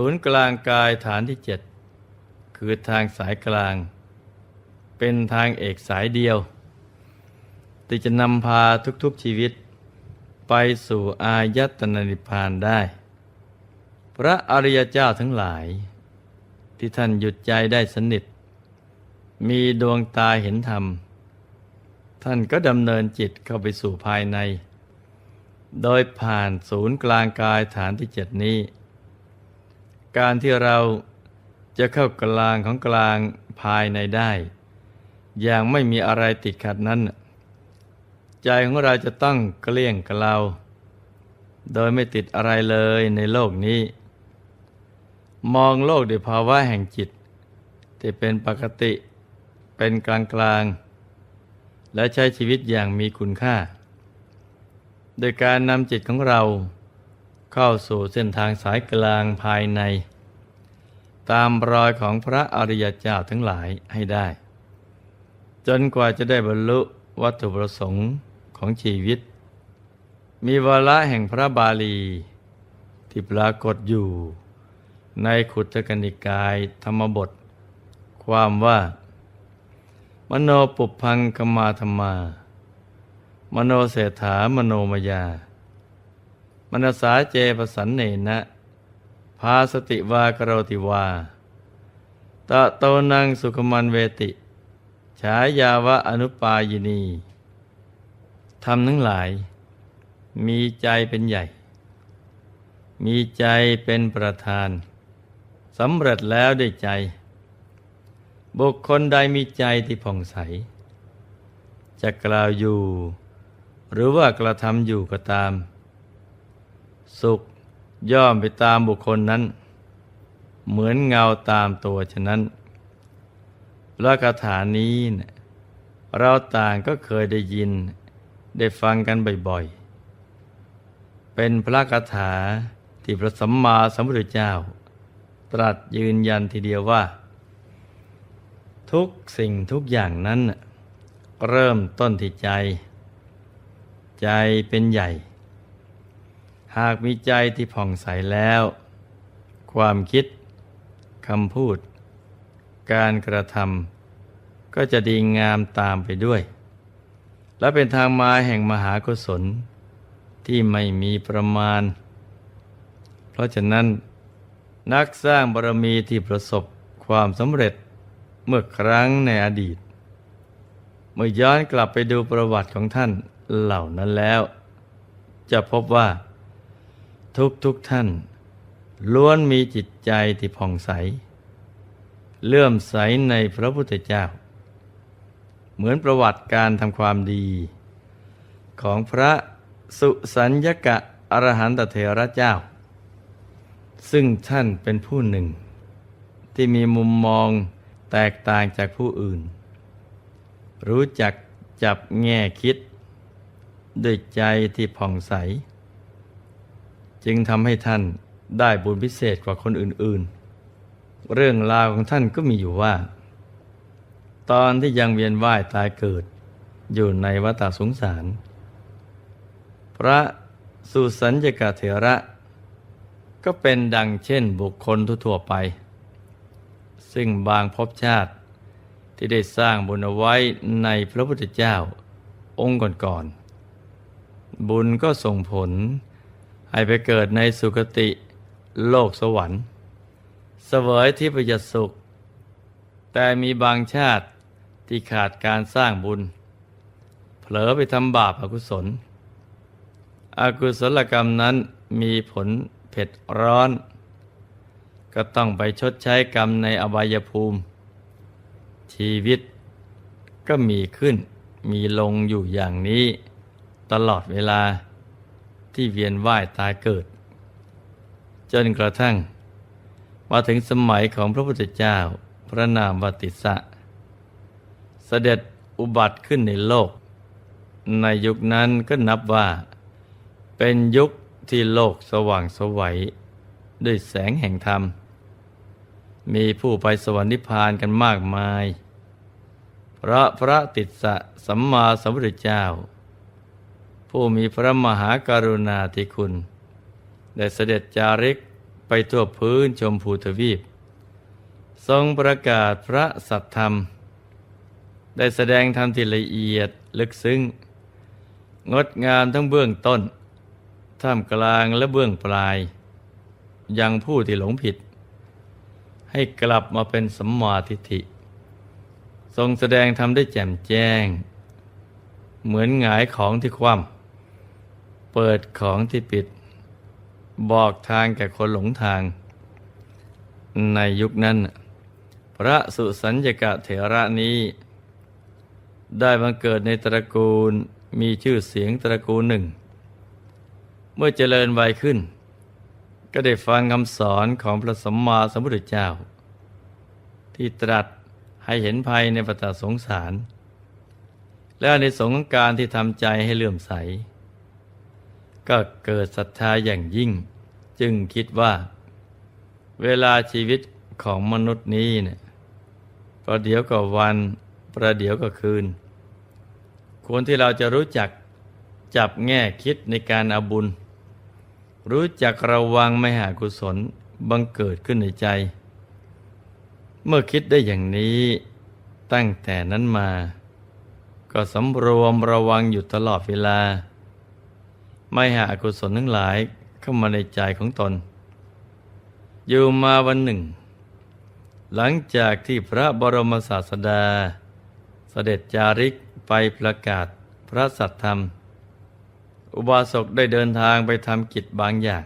ศูนย์กลางกายฐานที่เจ็ดคือทางสายกลาง เป็นทางเอกสายเดียวที่จะนำพาทุกๆชีวิต ไปสู่อายตนะนิพพานได้ พระอริยเจ้าทั้งหลาย ที่ท่านหยุดใจได้สนิท มีดวงตาเห็นธรรม ท่านก็ดำเนินจิตเข้าไปสู่ภายใน โดยผ่านศูนย์กลางกายฐานที่เจ็ดนี้ การที่เราจะเข้ากลางของกลางภายในได้ อย่างไม่มีอะไรติดขัดนั้น ใจของเราจะต้องเกลี้ยงกลาโดยไม่ติดอะไรเลยในโลกนี้ มองโลกด้วยภาวะแห่งจิต ที่เป็นปกติ เป็นกลางกลาง และใช้ชีวิตอย่างมีคุณค่า โดยการนำจิตของเราเข้าสู่เส้นทางสายกลางภายใน ตามรอยของพระอริยเจ้าทั้งหลายให้ได้ จนกว่าจะได้บรรลุวัตถุประสงค์ของชีวิต มีวาระแห่งพระบาลี ที่ปรากฏอยู่ ในขุตกนิกายธรรมบท ความว่า มโนปุพังกมาธรรมา มโนเศรษฐามโนมยามนสาเจปสันเนนะ พาสติวากรติวา ตะโตนังสุขมันเวติ ฉายาวะอนุปายินีทำทั้งหลาย มีใจเป็นใหญ่ มีใจเป็นประธานสำเร็จแล้วได้ใจ บุคคลใดมีใจที่ผ่องใส จะกล่าวอยู่ หรือว่ากระทำอยู่ก็ตาม สุข ย่อมไปตามบุคคลนั้น เหมือนเงาตามตัวฉะนั้นพระคาถานี้นะเราต่างก็เคยได้ยินได้ฟังกันบ่อยๆ เป็นพระคาถาที่พระสัมมาสัมพุทธเจ้า ตรัสยืนยันทีเดียวว่า ทุกสิ่งทุกอย่างนั้น เริ่มต้นที่ใจ ใจเป็นใหญ่ หากมีใจที่ผ่องใสแล้ว ความคิดคำพูด การกระทำก็จะดีงามตามไปด้วย และเป็นทางมาแห่งมหากุศล ที่ไม่มีประมาณ เพราะฉะนั้น นักสร้างบารมีที่ประสบความสำเร็จเมื่อครั้งในอดีต เมื่อย้อนกลับไปดูประวัติของท่านเหล่านั้นแล้ว จะพบว่า ทุกทุกท่าน ล้วนมีจิตใจที่ผ่องใส เลื่อมใสในพระพุทธเจ้า เหมือนประวัติการทำความดี ของพระสุสัญญกะอรหันตเถระเจ้า ซึ่งท่านเป็นผู้หนึ่ง ที่มีมุมมองแตกต่างจากผู้อื่น รู้จักจับแง่คิด ด้วยใจที่ผ่องใส จึงทำให้ท่านได้บุญพิเศษกว่าคนอื่นๆ เรื่องราวของท่านก็มีอยู่ว่า ตอนที่ยังเวียนว่ายตายเกิด อยู่ในวัฏสงสาร พระสุสัญญกเถระ ก็เป็นดังเช่นบุคคลทั่วๆไป ซึ่งบางภพชาติที่ได้สร้างบุญเอาไว้ในพระพุทธเจ้าองค์ก่อนๆ บุญก็ส่งผล ให้ไปเกิดในสุคติโลกสวรรค์เสวยที่ประยสุข แต่มีบางชาติที่ขาดการสร้างบุญ เผลอไปทำบาปอกุศล อกุศลกรรมนั้นมีผลเผ็ดร้อน ก็ต้องไปชดใช้กรรมในอบายภูมิ ชีวิตก็มีขึ้นมีลงอยู่อย่างนี้ตลอดเวลา ที่เวียนว่ายตายเกิด จนกระทั่ง มาถึงสมัยของพระพุทธเจ้าพระนามวติสะ เสด็จอุบัติขึ้นในโลก ในยุคนั้นก็นับว่า เป็นยุคที่โลกสว่างสวัยด้วยแสงแห่งธรรม มีผู้ไปสวรรค์นิพพานกันมากมาย เพราะพระติสสะสัมมาสัมพุทธเจ้า ผู้มีพระมหากรุณาธิคุณ ได้เสด็จจาริกไปทั่วพื้นชมพูทวีป ทรงประกาศพระสัทธรรม ได้แสดงธรรมที่ละเอียดลึกซึ้ง งดงามทั้งเบื้องต้น ท่ามกลางและเบื้องปลาย ยังผู้ที่หลงผิด ให้กลับมาเป็นสัมมาทิฏฐิ ทรงแสดงธรรมได้แจ่มแจ้ง เหมือนหงายของที่คว่ำ เปิดของที่ปิด บอกทางแก่คนหลงทาง ในยุคนั้น พระสุสัญญกะเถระนี้ ได้บังเกิดในตระกูลมีชื่อเสียงตระกูลหนึ่ง เมื่อเจริญวัยขึ้น ก็ได้ฟังคำสอนของพระสัมมาสัมพุทธเจ้า ที่ตรัสให้เห็นภัยในปตสงสาร และในสงฆ์การที่ทำใจให้เลื่อมใส ก็เกิดศรัทธาอย่างยิ่ง จึงคิดว่า เวลาชีวิตของมนุษย์นี้เนี่ยประเดี๋ยวก็วัน ประเดี๋ยวก็คืน ควรที่เราจะรู้จักจับแง่คิดในการอาบุญ รู้จักระวังไม่หากุศลบังเกิดขึ้นในใจ เมื่อคิดได้อย่างนี้ตั้งแต่นั้นมา ก็สำรวมระวังอยู่ตลอดเวลา ไม่หาอกุศลทั้งหลายเข้ามาในใจของตน อยู่มาวันหนึ่ง หลังจากที่พระบรมศาสดา เสด็จจาริกไปประกาศพระสัทธรรม อุบาสกได้เดินทางไปทำกิจบางอย่าง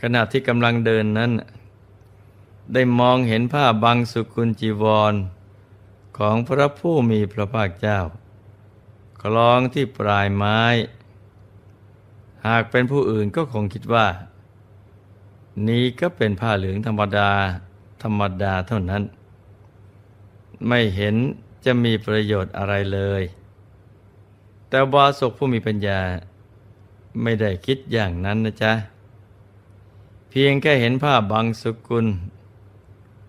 ขณะที่กำลังเดินนั้น ได้มองเห็นผ้าบางสุกุลจีวร ของพระผู้มีพระภาคเจ้า คล้องที่ปลายไม้ หากเป็นผู้อื่นก็คงคิดว่า นี้ก็เป็นผ้าเหลืองธรรมดา ธรรมดาเท่านั้น ไม่เห็นจะมีประโยชน์อะไรเลย แต่วาสกผู้มีปัญญา ไม่ได้คิดอย่างนั้นนะจ๊ะ เพียงแค่เห็นผ้าบางสกุล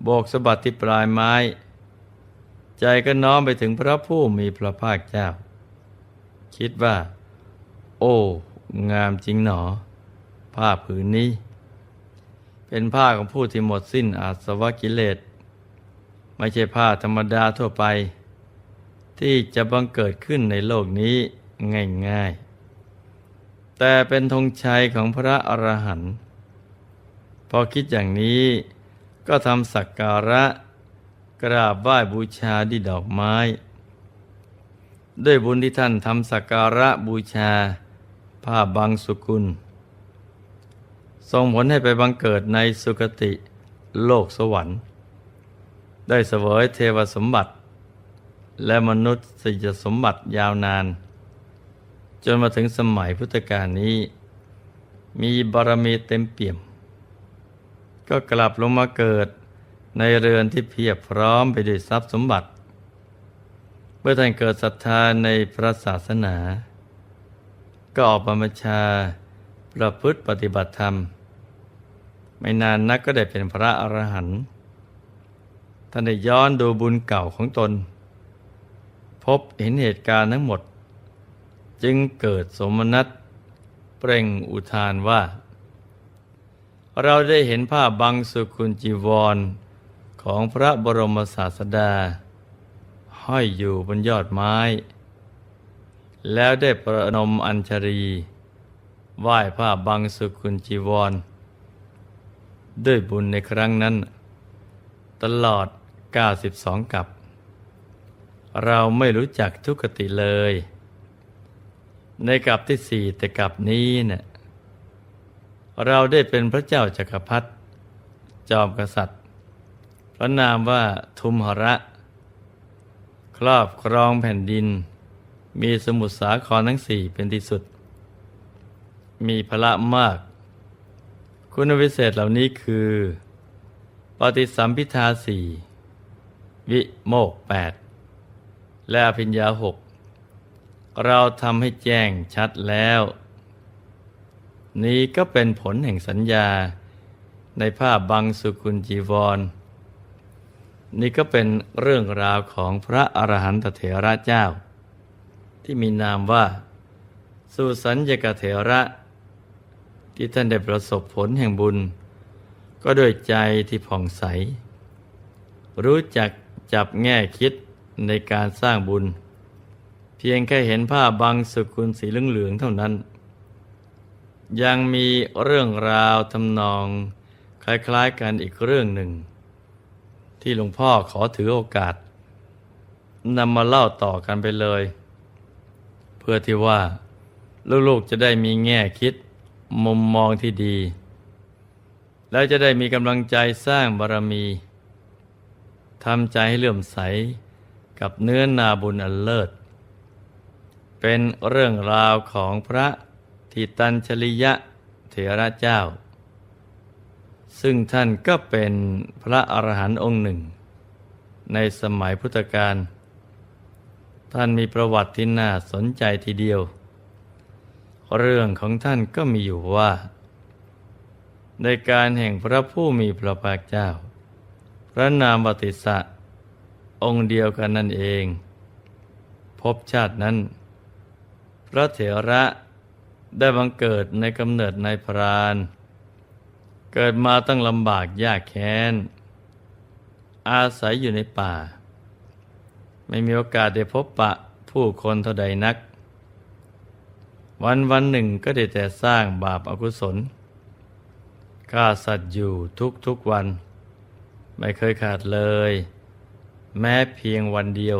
โบกสะบัดที่ปลายไม้ ใจก็น้อมไปถึงพระผู้มีพระภาคเจ้า คิดว่า โอ้ งามจริงหนอ ผ้าผืนนี้ เป็นผ้าของผู้ที่หมดสิ้นอาสวะกิเลส ไม่ใช่ผ้าธรรมดาทั่วไป ที่จะบังเกิดขึ้นในโลกนี้ง่ายๆ แต่เป็นธงชัยของพระอรหันต์พอคิดอย่างนี้ก็ทำสักการะกราบไหว้บูชาด้วยดอกไม้ ด้วยบุญที่ท่านทำสักการะบูชา ผ้าบางสุกุลส่งผลให้ไปบังเกิดในสุคติโลกสวรรค์ ได้เสวยเทวสมบัติ และมนุษย์สิจสมบัติยาวนาน จนมาถึงสมัยพุทธกาลนี้ มีบารมีเต็มเปี่ยม ก็กลับลงมาเกิดในเรือนที่เพียบพร้อมไปด้วยทรัพย์สมบัติ เมื่อท่านเกิดศรัทธาในพระศาสนา ก็ออกบรรพชาประพฤติปฏิบัติธรรม ไม่นานนักก็ได้เป็นพระอรหันต์ท่านได้ย้อนดูบุญเก่าของตน พบเห็นเหตุการณ์ทั้งหมด จึงเกิดสมนัตเปล่งอุทานว่า เราได้เห็นภาพบังสุกุลจีวรของพระบรมศาสดา ห้อยอยู่บนยอดไม้ แล้วได้ประนมอัญชรีไหว้ผ้าบังสุกุลจีวร ด้วยบุญในครั้งนั้น ตลอด 92 กับ เราไม่รู้จักทุกติเลย ในกับที่สี่แต่กับนี้เนะ่ยเราได้เป็นพระเจ้าจักรพรรดิจอมกษัตริย์ พระนามว่าทุมหระ ครอบครองแผ่นดิน มีสมุทรสาครทั้งสี่เป็นที่สุด มีพละมาก คุณวิเศษเหล่านี้คือ ปฏิสัมพิทาสี่วิโมกแปดและอภิญญาหกเราทำให้แจ้งชัดแล้ว นี้ก็เป็นผลแห่งสัญญาในภาพบังสุกุลจีวร นี่ก็เป็นเรื่องราวของพระอรหันตเถระเจ้า ที่มีนามว่าสุสัญญกเถระ ที่ท่านได้ประสบผลแห่งบุญ ก็ด้วยใจที่ผ่องใส รู้จักจับแง่คิดในการสร้างบุญ เพียงแค่เห็นผ้าบางสุกุลสีเหลืองๆเท่านั้น ยังมีเรื่องราวทำนอง คล้ายๆกันอีกเรื่องหนึ่ง ที่หลวงพ่อขอถือโอกาสนำมาเล่าต่อกันไปเลย เพื่อที่ว่า ลูกๆจะได้มีแง่คิดมุมมองที่ดี แล้วจะได้มีกำลังใจสร้างบารมีทำใจให้เลื่อมใสกับเนื้อนาบุญอันเลิศ เป็นเรื่องราวของพระทิตัญชลิยะเถระเจ้า ซึ่งท่านก็เป็นพระอรหันต์องค์หนึ่ง ในสมัยพุทธกาล ท่านมีประวัติที่น่าสนใจทีเดียว เรื่องของท่านก็มีอยู่ว่า ในการแห่งพระผู้มีพระภาคเจ้า พระนามวติสะองค์เดียวกันนั่นเอง พบชาตินั้น พระเถระได้บังเกิดในกำเนิดในพราน เกิดมาตั้งลำบากยากแค้น อาศัยอยู่ในป่า ไม่มีโอกาสได้พบปะผู้คนเท่าใดนัก วันวันหนึ่งก็ได้แต่สร้างบาปอากุศลฆ่าสัตว์อยู่ทุกทุกวัน ไม่เคยขาดเลย แม้เพียงวันเดียว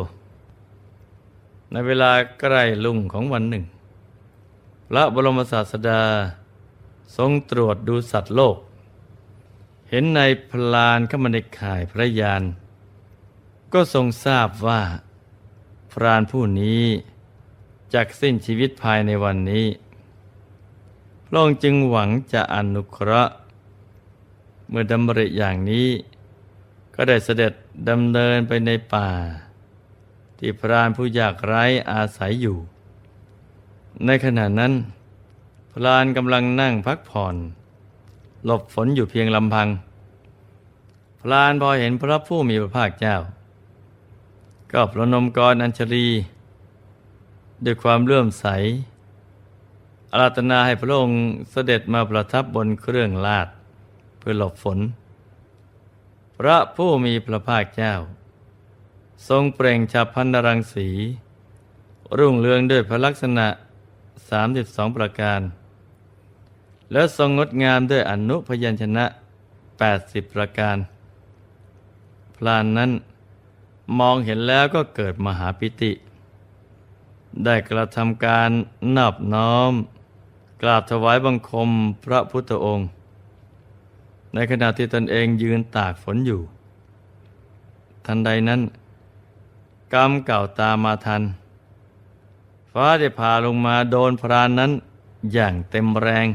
ในเวลาใกล้ลุ่งของวันหนึ่ง พระบรมศาสดา ทรงตรวจดูสัตว์โลก เห็นในพลานเข้ามาในข่ายพระยาน ก็ทรงทราบว่า พรานผู้นี้จักสิ้นชีวิตภายในวันนี้พระองค์จึงหวังจะอนุเคราะห์ เมื่อดำริอย่างนี้ ก็ได้เสด็จดำเนินไปในป่า ที่พรานผู้ยากไร้อาศัยอยู่ ในขณะนั้น พรานกำลังนั่งพักผ่อน หลบฝนอยู่เพียงลำพัง พรานพอเห็นพระผู้มีพระภาคเจ้า ก็ประนมกรอัญชลี ด้วยความเลื่อมใส อาราธนาให้พระองค์เสด็จมาประทับบนเครื่องลาดเพื่อหลบฝน พระผู้มีพระภาคเจ้า ทรงเปล่งฉับพันนรังสี รุ่งเรืองด้วยพระลักษณะ 32 ประการ และทรงงดงามด้วยอนุพยัญชนะ 80 ประการ พลานนั้น มองเห็นแล้วก็เกิดมหาปิติ ได้กระทำการนอบน้อม กราบถวายบังคมพระพุทธองค์ ในขณะที่ตนเองยืนตากฝนอยู่ ทันใดนั้น กรรมเก่าตามมาทัน ฟ้าได้พาลงมาโดนพรานนั้นอย่างเต็มแรง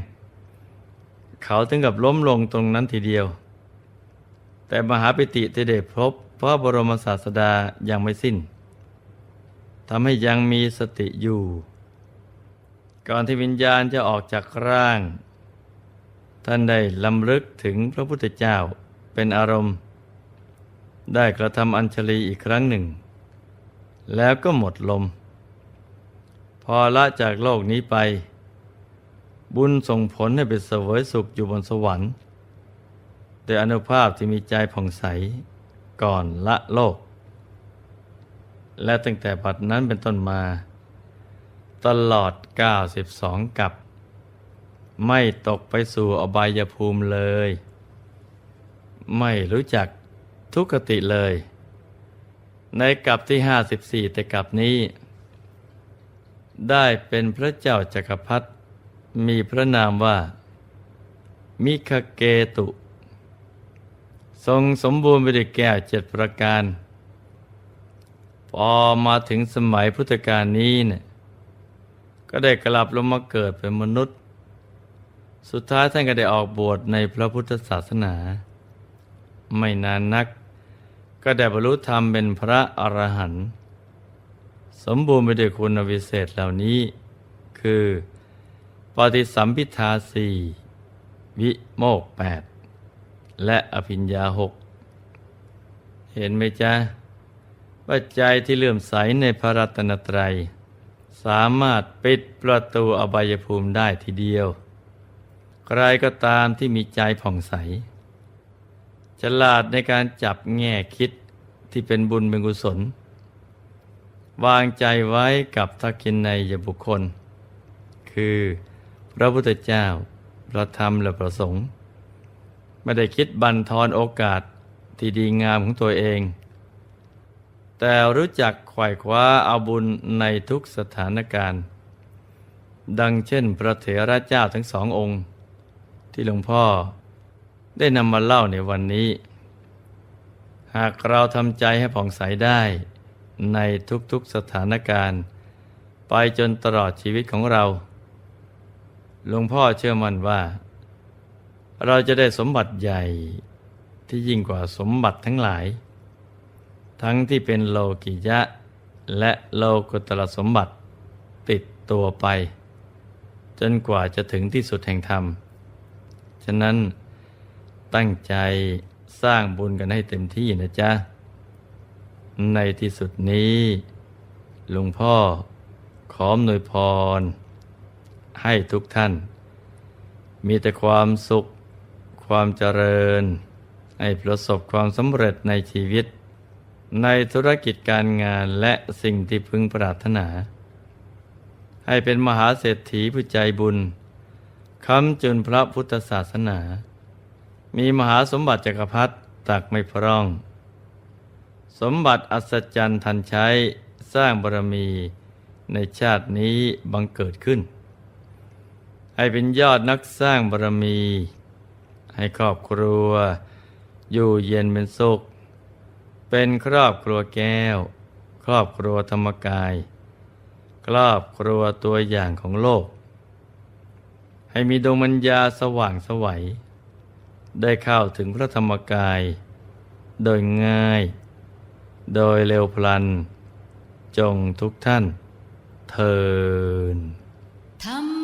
เขาถึงกับล้มลงตรงนั้นทีเดียว แต่มหาปิติที่ได้พบ พราะบรมศาสดายังไม่สิ้นทำให้ยังมีสติอยู่ ก่อนที่วิญญาณจะออกจากร่าง ท่านได้ลำลึกถึงพระพุทธเจ้าเป็นอารมณ์ ได้กระทำอัญชลีอีกครั้งหนึ่ง แล้วก็หมดลม พอละจากโลกนี้ไป บุญส่งผลให้ไปเสวยสุขอยู่บนสวรรค์โดยอนุภาพที่มีใจผ่องใส ก่อนละโลก และตั้งแต่บัดนั้นเป็นต้นมา ตลอด 92 กับ ไม่ตกไปสู่อบายภูมิเลย ไม่รู้จักทุกขติเลย ในกับที่ 54 แต่กับนี้ ได้เป็นพระเจ้าจักรพรรดิมีพระนามว่า มิคเกตุ ทรงสมบูรณ์ไปด้วยแก้วเจ็ดประการ พอมาถึงสมัยพุทธกาลนี้เนี่ยก็ได้กลับลงมาเกิดเป็นมนุษย์ สุดท้ายท่านก็ได้ออกบวชในพระพุทธศาสนา ไม่นานนัก ก็ได้บรรลุธรรมเป็นพระอรหันต์สมบูรณ์ไปด้วยคุณวิเศษเหล่านี้ คือ ปฏิสัมพิทาสี่วิโมกแปด และอภิญญาหกเห็นไหมจ๊ะว่าใจที่เลื่อมใสในพระรัตนตรัย สามารถปิดประตูอบายภูมิได้ทีเดียว ใครก็ตามที่มีใจผ่องใส ฉลาดในการจับแง่คิดที่เป็นบุญเป็นกุศล วางใจไว้กับทักกินในยบุคคล คือพระพุทธเจ้า พระธรรมและพระสงฆ์ ไม่ได้คิดบันทอนโอกาสที่ดีงามของตัวเอง แต่รู้จักไขว่คว้าเอาบุญในทุกสถานการณ์ ดังเช่นพระเถระเจ้าทั้งสององค์ ที่หลวงพ่อได้นำมาเล่าในวันนี้ หากเราทำใจให้ผ่องใสได้ในทุกๆสถานการณ์ ไปจนตลอดชีวิตของเรา หลวงพ่อเชื่อมั่นว่า เราจะได้สมบัติใหญ่ที่ยิ่งกว่าสมบัติทั้งหลาย ทั้งที่เป็นโลกิยะ และโลกุตรสมบัติติดตัวไป จนกว่าจะถึงที่สุดแห่งธรรม ฉะนั้นตั้งใจสร้างบุญกันให้เต็มที่นะจ๊ะ ในที่สุดนี้หลวงพ่อขออำนวยพร ให้ทุกท่าน มีแต่ความสุข ความเจริญ ให้ประสบความสำเร็จในชีวิต ในธุรกิจการงานและสิ่งที่พึงปรารถนา ให้เป็นมหาเศรษฐีผู้ใจบุญคำจุนพระพุทธศาสนา มีมหาสมบัติจักรพรรดิตักไม่พร่อง สมบัติอัศจรรย์ทันใช้สร้างบารมีในชาตินี้บังเกิดขึ้น ให้เป็นยอดนักสร้างบารมี ให้ครอบครัว อยู่เย็นเป็นสุข เป็นครอบครัวแก้ว ครอบครัวธรรมกาย ครอบครัวตัวอย่างของโลก ให้มีดวงมัญญาสว่างสวัย ได้เข้าถึงพระธรรมกาย โดยง่าย โดยเร็วพลัน จงทุกท่านเทินธรรม